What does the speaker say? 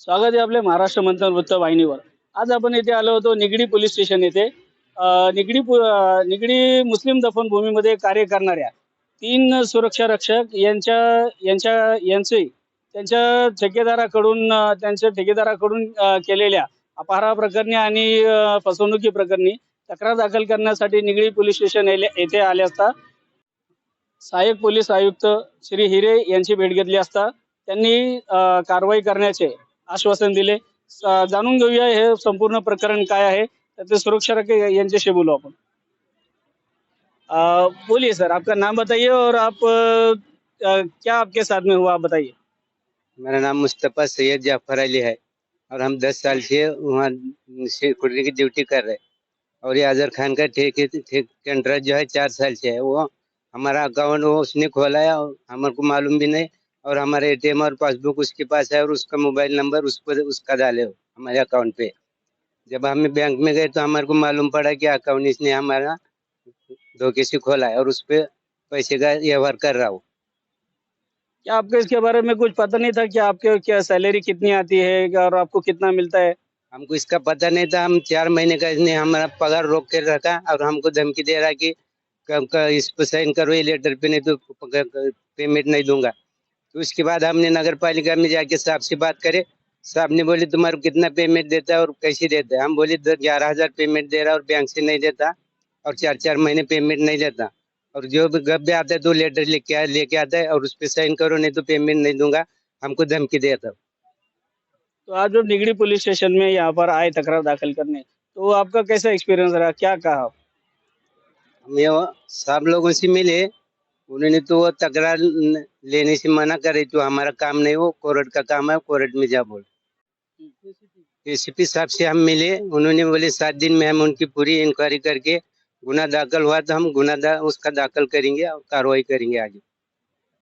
स्वागत आहे आपले महाराष्ट्र मंथन वृत्तवाहिनीवर आज आपण येथे आलो होतो निगडी पोलीस स्टेशन येथे. निगडी निगडी मुस्लिम दफनभूमीमध्ये कार्य करणाऱ्या तीन सुरक्षा रक्षक यांच्या यांच्या यांचे त्यांच्या ठेकेदाराकडून त्यांच्या ठेकेदाराकडून केलेल्या अपहारा प्रकरणी आणि फसवणुकी प्रकरणी तक्रार दाखल करण्यासाठी निगडी पोलीस स्टेशन येथे आले असता सहाय्यक पोलीस आयुक्त श्री हिरे यांची भेट घेतली असता त्यांनी कारवाई करण्याचे आश्वासन दिले. जाणून घेऊया हे संपूर्ण प्रकरण काय आहे. ते सुरक्षा रक्षक यांच्याशी बोलू आपण. बोलिए सर आपका नाम बताइए और आप अ, क्या आपके साथ में हुआ आप बताइए. मेरा नाम मुस्तफ़ा सैयद जाफ़र अली है और हम दस साल से वहाँ सिक्योरिटी की ड्यूटी कर रहे और ये अजहर खान का ठेके कंट्रैक्ट जो है चार साल से है। वो हमारा अकाउंट वो उसने खोला है और हमारे को मालूम भी नहीं और हमारा एटीएम और पासबुक उसके पास है और उसका मोबाइल नंबर उस पर उसका डाले हो हमारे अकाउंट पे। जब हम बैंक में गए तो हमारे को मालूम पड़ा कि अकाउंट इसने हमारा धोखे से खोला है और उस पर पैसे का व्यवहार कर रहा हूँ। क्या आपको इसके बारे में कुछ पता नहीं था कि आपके क्या सैलरी कितनी आती है और आपको कितना मिलता है? हमको इसका पता नहीं था हम चार महीने का इसने हमारा पगार रोक कर रखा और हमको धमकी दे रहा कि इस पर साइन करो ये लेटर पे नहीं तो पेमेंट नहीं दूँगा। तो उसके बाद हमने नगर पालिका में जाके साहब से बात करे। साहब ने बोले तुम्हारे कितना पेमेंट देता है और कैसे देता है? हम बोले ग्यारह हज़ार पेमेंट दे रहा है और बैंक से नहीं देता और चार चार महीने पेमेंट नहीं देता। और जो भी गब्बे आता है तो लेटर लेके आ- लेके आता है और उस पर साइन करो नहीं तो पेमेंट नहीं दूँगा। हमको धमकी देता तो आज जो निगड़ी पुलिस स्टेशन में यहाँ पर आए तकरार दाखिल करने। तो आपका कैसा एक्सपीरियंस रहा? क्या कहा? हमें सब लोगों से मिले। उन्होंने तो वो तकरार लेने से मना करे तो हमारा काम नहीं वो कोर्ट का काम है कोर्ट में जा बोल। एसीपी साहब से हम मिले उन्होंने बोले सात दिन में हम उनकी पूरी इंक्वायरी करके गुना दाखिल हुआ तो हम गुना दा, उसका दाखिल करेंगे और कार्रवाई करेंगे आगे।